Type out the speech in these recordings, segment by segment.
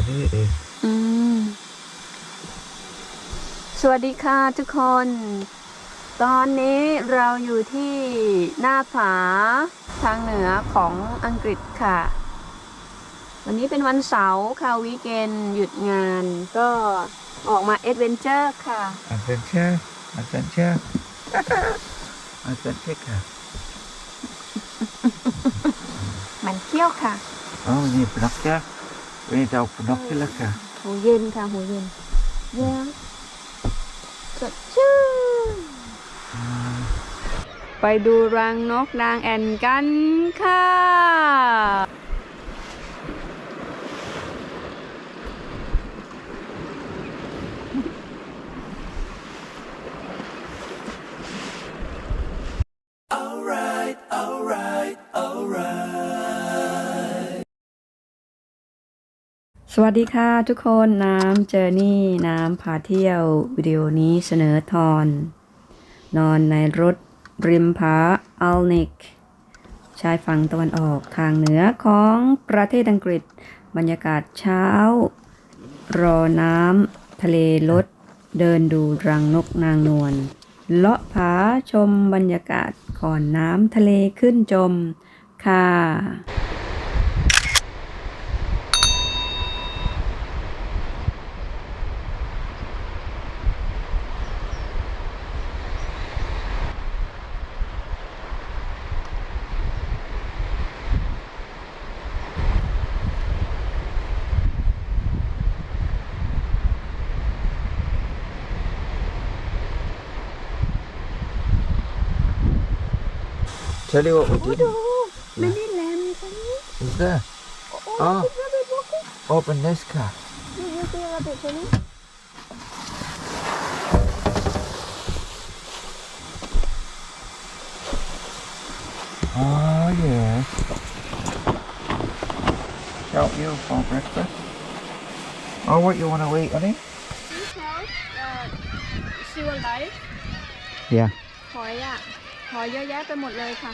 กันนี่เองอืมสวัสดีค่ะทุกคน ตอนนี้เราอยู่ที่หน้าผาทางเหนือของอังกฤษค่ะ วันนี้เป็นวันเสาร์ค่ะวีเกนหยุดงานก็ออกมาเอดเวนเจอร์ค่ะอันเซนเชอร์อันเซนเชอร์อันเซนเชอร์ค่ะ มันเที่ยวค่ะ อ๋อนี่ปนักจ้าวั นนี้จะเอานักที่ละค่ะหูเย็นค่ะหูเย็นเย็นสดชื่นไปดูรังนกนางแอ่นกันค่ะ วัสดีค่ะทุกคนน้ำเจอร์นี่น้ำพาเที่ยววิดีโอนี้เสนอทอน นอนในรถริมผาอัลนิกชายฝั่งตะวันออกทางเหนือของประเทศอังกฤษ บรรยากาศเช้า รอน้ำทะเลลด เดินดูรังนกนางนวลเลาะผาชมบรรยากาศก่อนน้ำทะเลขึ้นจมค่ะ Tell you what we did. Oh, no. Many lambs on Is there? Oh, oh. Rabbit, open this car. Here's the rabbit, Jenny. Oh yeah. Help you for breakfast. Oh, what you want to eat, honey? Uh. Yeah. Oh, yeah. หอยอะหอยเยอะแยะไปหมดเลยค่ะ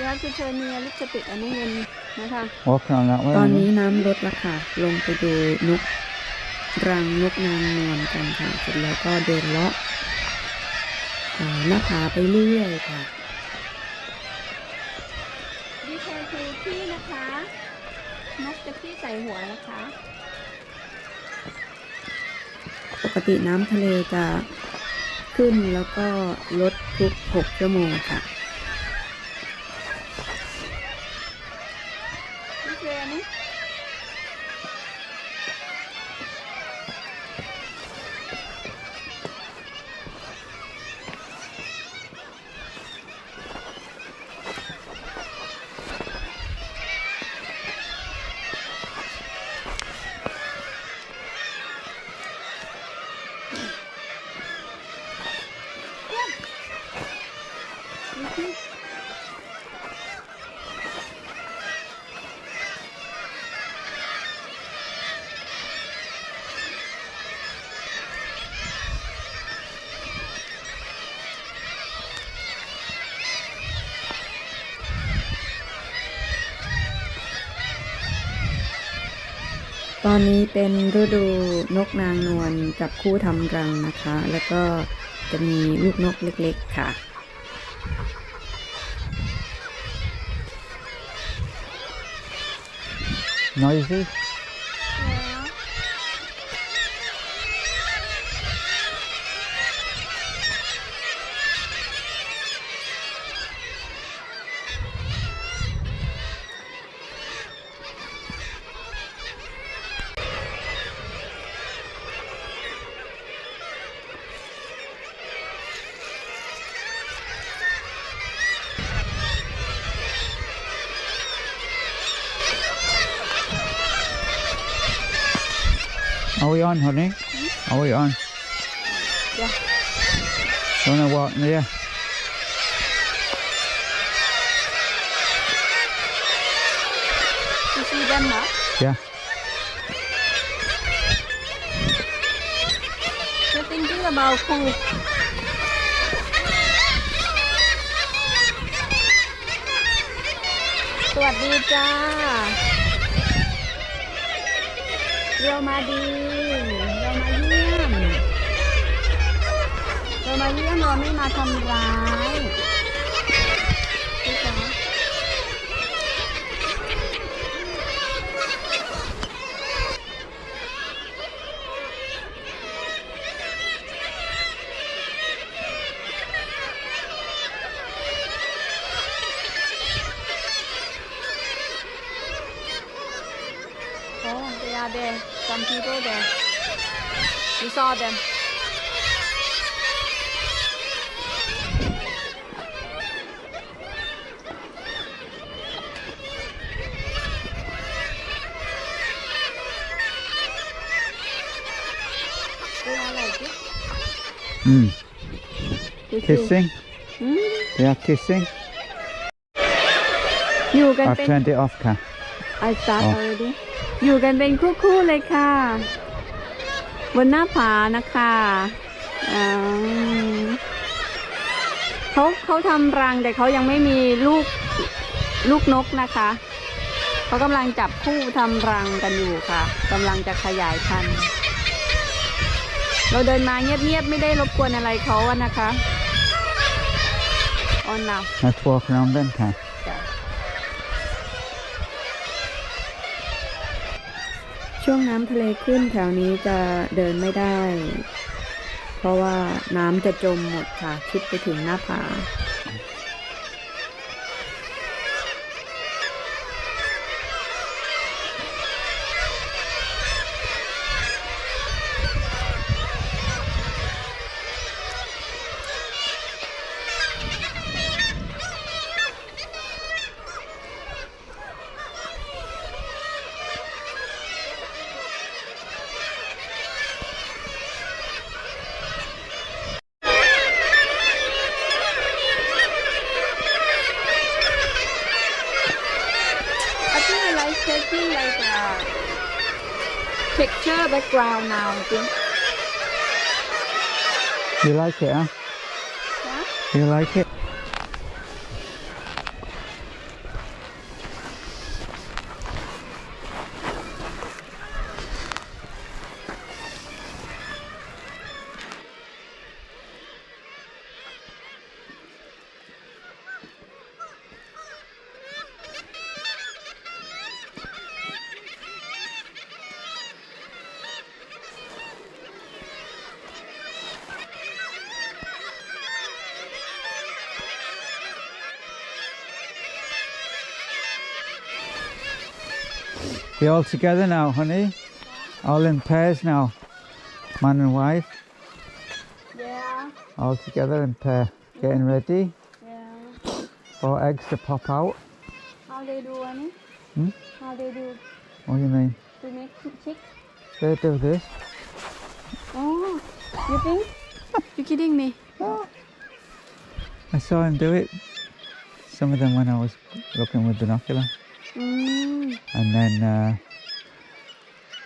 ยาคือเทอร์เนียลิปสติกอันนี้เงินนะคะ Walking on that way. ตอน honey. นี้น้ำลดแล้วค่ะ ลงไปดูนกรังนกนางนวลกันค่ะเสร็จแล้วก็เดินเลาะเอ่อหน้าผาไปเรื่อยค่ะดีเทลคือขี้นะคะนกจะขี้ใส่หัวนะคะ ปกติน้ำทะเลจะ ขึ้นแล้วก็ลดทุก 6 ชั่วโมงค่ะ ตอนนี้เป็นฤดูนกนางนวลจับคู่ทำรังนะคะ แล้วก็จะมีลูกนกเล็กๆค่ะ Noisy. Are we on, honey? Are we on? Yeah. Do you want to walk in there? You see them now? Yeah. You're thinking about food. Swadika. เรียวมาดี เรามาเยี่ยม เรามาเยี่ยมเราไม่มาทำร้ายพี่จ๋า Oh, they are there. some people there. You saw them. Mm. Kissing? Mm. They are kissing? You I've turned it off, I start oh. already. อยู่กันเป็นคู่ๆเลยค่ะ บนหน้าผานะคะอืมเขาเขาทำรังแต่เขายังไม่มีลูกลูกนกนะคะเขากำลังจับคู่ทำรังกันอยู่ค่ะกำลังจะขยายพันธุ์เราเดินมาเงียบๆไม่ได้รบกวนอะไรเขาอะนะคะออนนา Let's walk around them, Ka. ช่วงน้ำทะเลขึ้นแถวนี้จะเดินไม่ได้ เพราะว่าน้ำจะจมหมดค่ะ ชิดไปถึงหน้าผา background now I think You like it, huh? yeah? You like it? They all together now, honey. All in pairs now. Man and wife, Yeah all together in pair. Getting ready yeah for eggs to pop out. how they do Annie Hmm? how they do What do you mean? to make chick They do this. oh you think you kidding me I saw him do it. Some of them when I was looking with binocular. Mm. And then uh,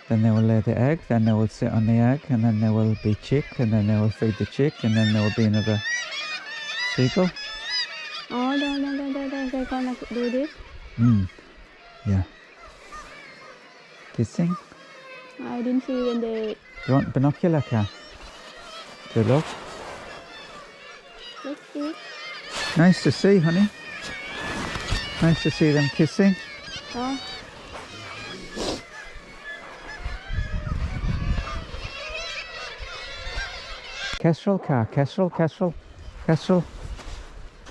then they will lay the egg, then they will sit on the egg, and then there will be chick, and then they will feed the chick, and then there will be another seagull. oh no no no no no they're gonna do this Mm. Yeah. Kissing. I didn't see when they You want binocular, car? Good luck. let's see Nice to see, honey. Nice to see them kissing. Oh Kestrel, car. Kestrel, kestrel, kestrel.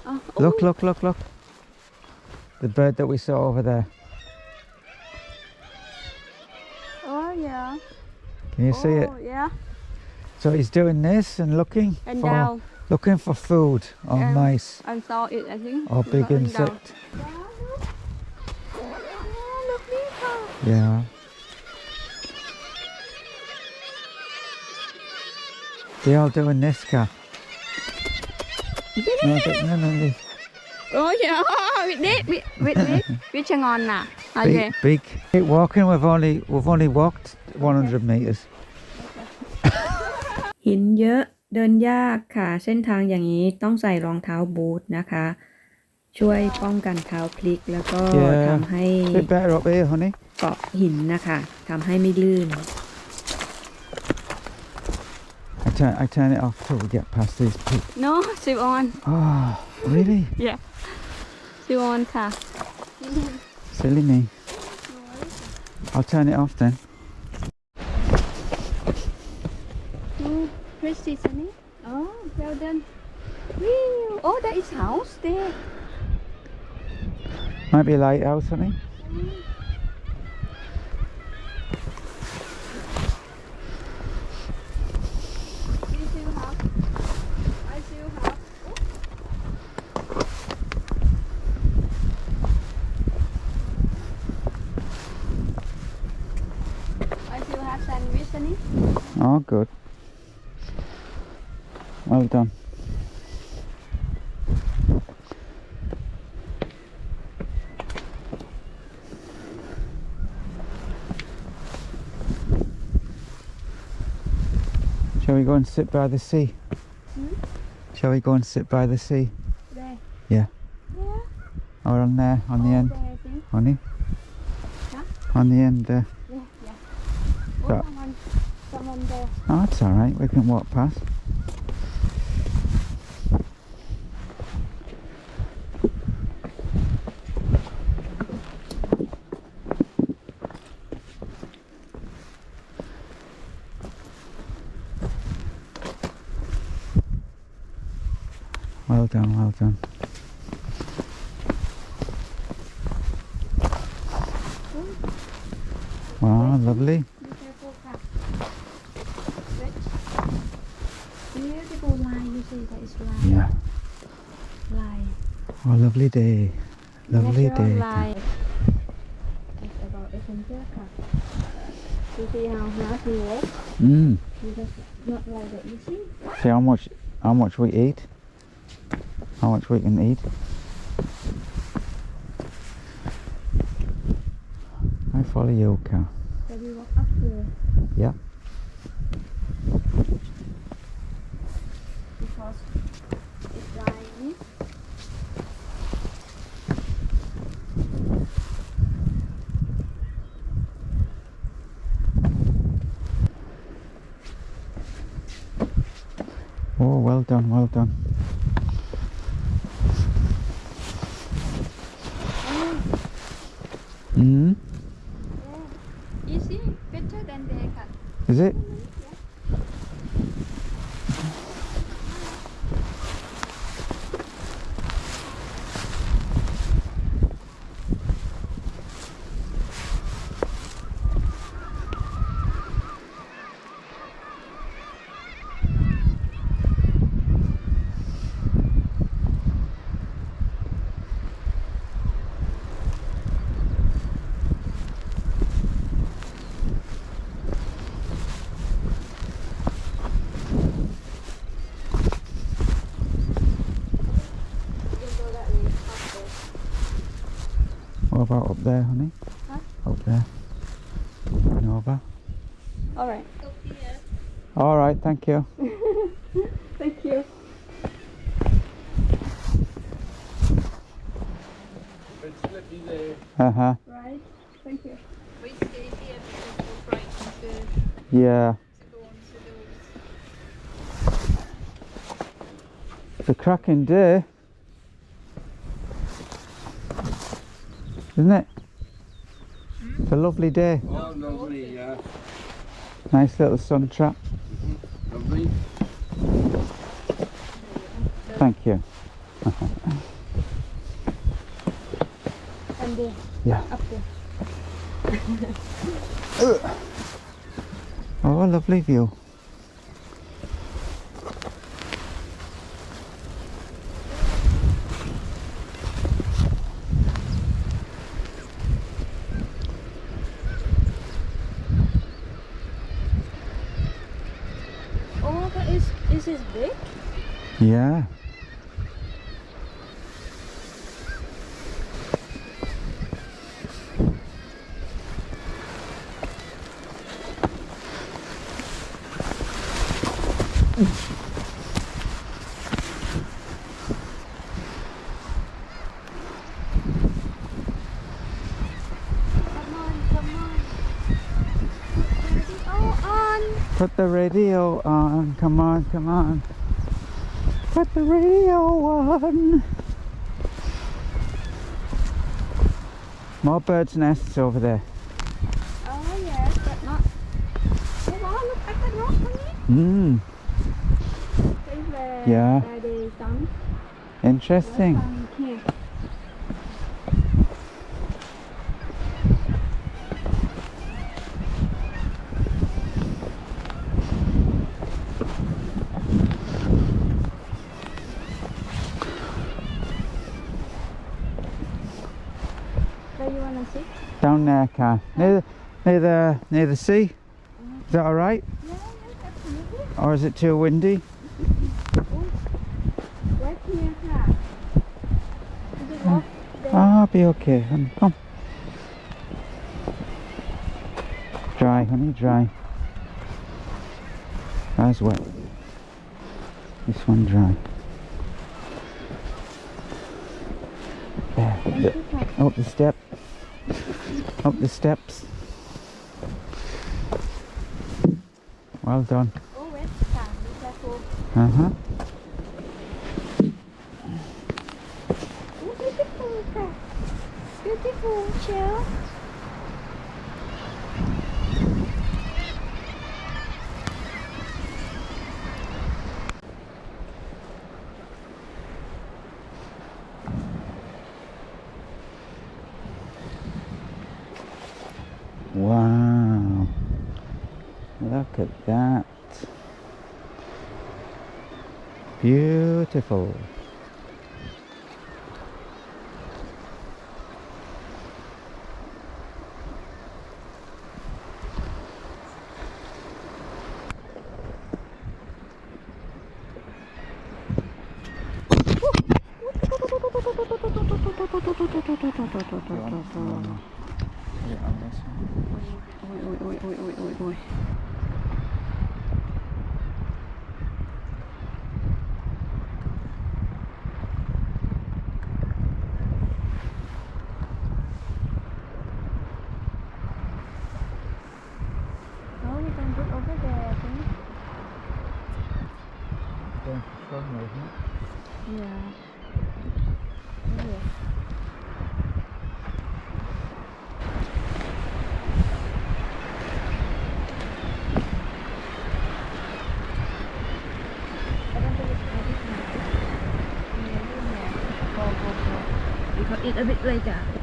oh Look, oh. look, look, look. The bird that we saw over there. oh yeah Can you see it? oh yeah So he's doing this and looking and for down looking for food or Yeah. mice I saw it I think or big insect. Nika. Yeah. They all doing this, car. No, but- no, no, this. Oh yeah, with this, with with with with Changon nah. Okay. Big, big. Keep walking. We've only we've only walked 100 meters. หินเยอะเดินยากค่ะ เส้นทางอย่างนี้ต้องใส่รองเท้าบูทนะคะ ช่วยป้องกันเท้าพลิกแล้วก็ Yeah. ทำให้ Bit better up here, honey. เกาะหินนะคะทำให้ไม่ลื่น I turn, I turn it off till we get past these people. No, still on. Oh, really? Yeah. Still on ค่ะ Silly me. I'll turn it off then. Oh, pretty sunny. Oh, well done. Whee! Oh, there is house there. Might be a lighthouse, honey. We still have. I still have. I still have sandwich, sunny. Oh, good. Well done. We go and sit by the sea? Hmm? Shall we go and sit by the sea? There. Yeah. Yeah. Or on there, on the Oh, end, there, honey? Huh? On the end there. Yeah, yeah. Oh, So- someone, someone there. Oh, that's alright, we can walk past. welcome, welcome. Wow, lovely. Yeah. Line. Oh, lovely day. Lovely Natural day. It's about You see how not like that, you see? See how much, how much we eat. How much we can eat? I follow you. So we walk up here. Yeah. Because it's line. Oh, well done, well done. Mm. Yeah. Easy, better than there, ค่ะ. Is it? Even though that way, up there. What about up there, honey? Huh? Up there. And over. Alright. All right, thank you. Thank you. Uh huh. Right. Thank you. We stay here because we're frightened Yeah. to, to go into those. It's a cracking day. Isn't it? It's a lovely day. Oh, lovely, yeah. Nice little sun trap. Mm-hmm. Lovely. Thank you. And there, Yeah. up there. Oh, a lovely view. Oh, but is is this big? Yeah. Put the radio on. Come on, come on. Put the radio on. More birds' nests over there. Oh yes, but not. Oh wow, look at the rock on. Hmm, This is where Yeah. interesting. some here. Where you wanna sit? Car. Near the, near the, near the sea. Is that alright? Or is it too windy? Ah, be okay, honey. Come. Dry, honey, dry. That's wet. This one dry. There. the- Up the step. Up the steps. Well done. Oh, wait, ค่ะ Be careful. Uh Wow. Look at that. Beautiful. Ôi ôi ôi ôi ôi ôi ôi. Oh, we can put over there, I think. Yeah. Oh, yeah. I don't think it's ready now. Yeah, in there. Go, go, go. We can eat a bit later.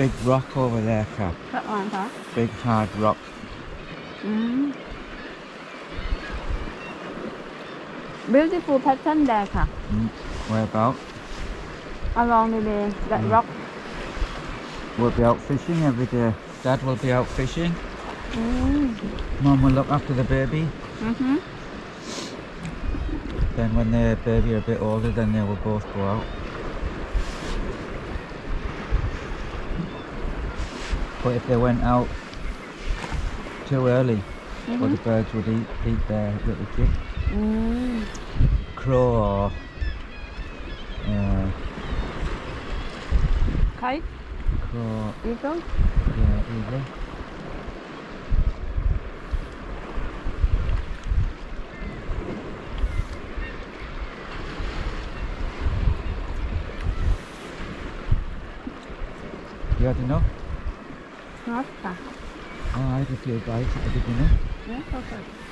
big rock over there, Cap. That one, huh? Big hard rock. Mm. Beautiful pattern there, Cap. Mm. Where about? Along the bay, that mm. rock. We'll be out fishing every day. Dad will be out fishing. Mm. Mom will look after the baby. Mm -hmm. Then when the baby are a bit older, then they will both go out. but if they went out too early, mm -hmm. or the mm-hmm. birds would eat, eat their little chick. Mm. Crow or uh, kite. Crow. Eagle. Yeah, eagle. You had enough? Nossa. Ah, que legal, isso aqui, né? É, tá certo.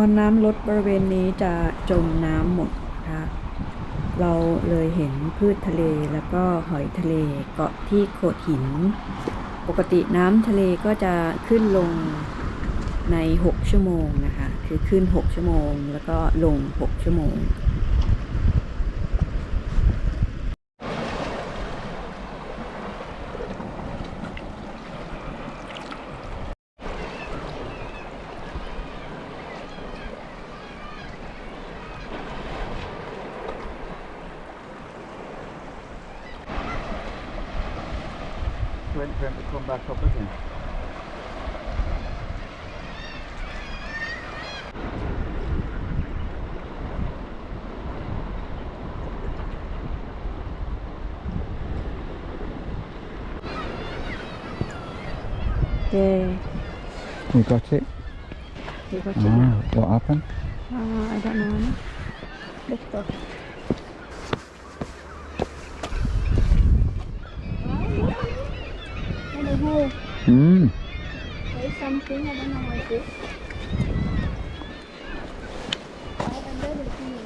อนน้ำลดบริเวณนี้จะจมน้ำหมดค่ะเราเลยเห็นพืชทะเลแล้วก็หอยทะเลเกาะที่โขดหิน ปกติน้ำทะเลก็จะขึ้นลงใน 6 ชั่วโมงนะคะ คือขึ้น 6 ชั่วโมง แล้วก็ลง 6 ชั่วโมง You got it? you got Ah, what happened? Uh, I don't know. Let's go. And the hole. Hmm. There's something, I don't know what it is. The tree.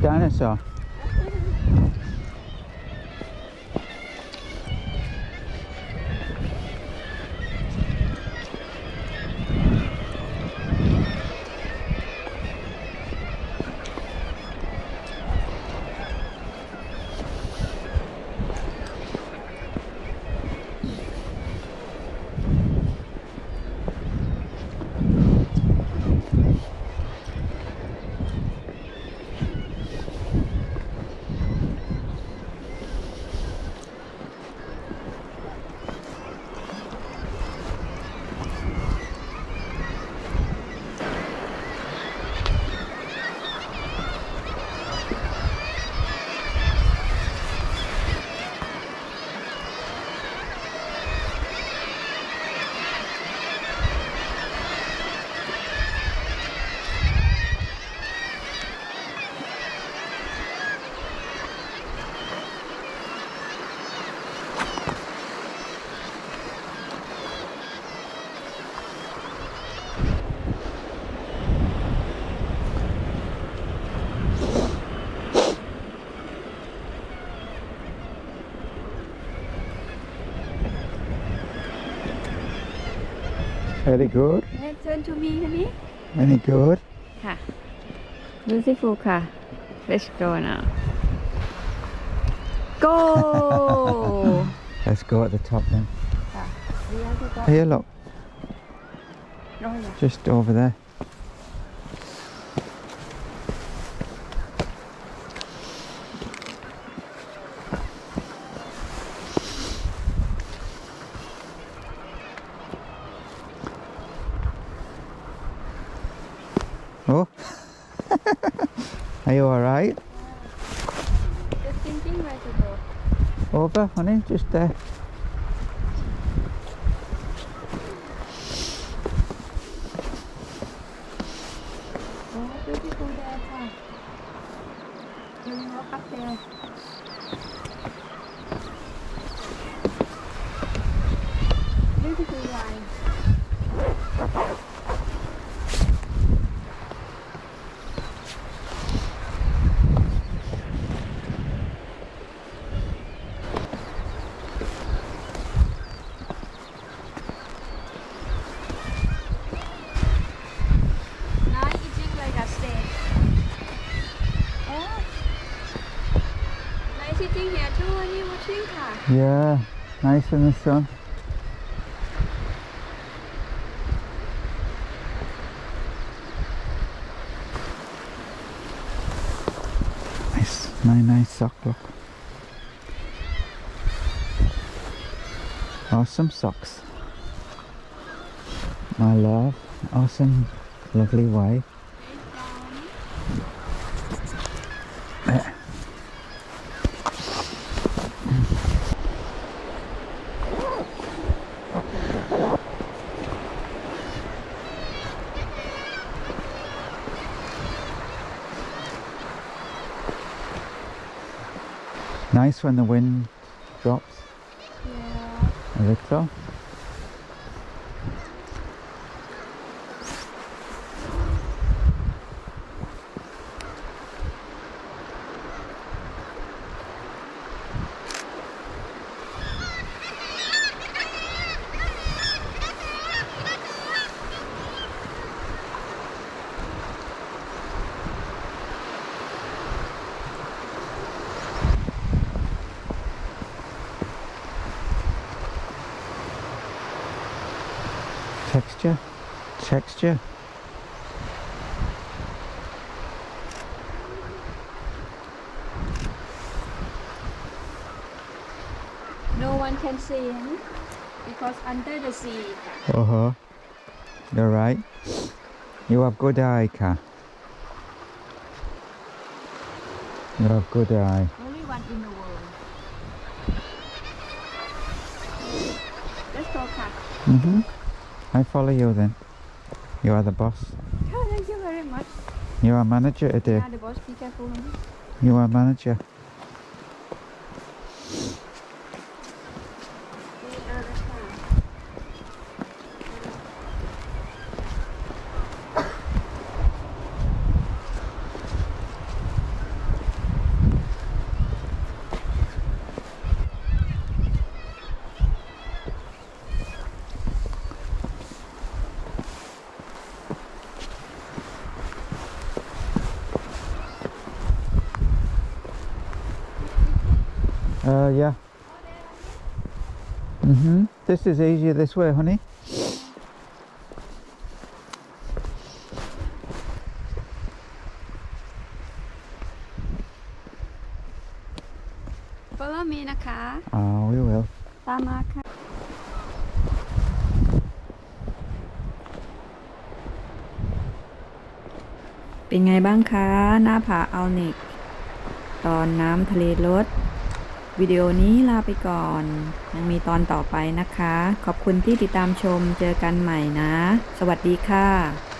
Dinosaur. Very good. Turn to me, honey. Very good. Ka. Beautiful ka. Let's go now. Go! Let's go at the top then. Here, look. Just over there. Oh, are you alright? Just thinking where to go. Over, honey, just there. Oh, beautiful there, huh? Can we walk up there? Beautiful line. Nice eating like a steak. Oh. Nice eating here too when you watching car. Yeah, nice in the sun. Nice, nice, nice sock look. Awesome socks. My love, awesome, lovely wife. There. Nice when the wind drops Yeah. a little. Texture, texture. No one can see him because under the sea. Uh huh. You're right. You have good eye, Ka. You have good eye. Only one in the world. Let's go, cat. Mm-hmm. I follow you then. You are the boss. Oh, thank you very much. You are manager today. Yeah, the boss, be careful. You are manager. This is easier this way, honey. Follow me นะคะ Oh, we will. ตามมาค่ะ เป็นไงบ้างคะ หน้าผาอัลนิก ตอนน้ำทะเลลด วิดีโอนี้ลาไปก่อน ยังมีตอนต่อไปนะคะ ขอบคุณที่ติดตามชมเจอกันใหม่นะ สวัสดีค่ะ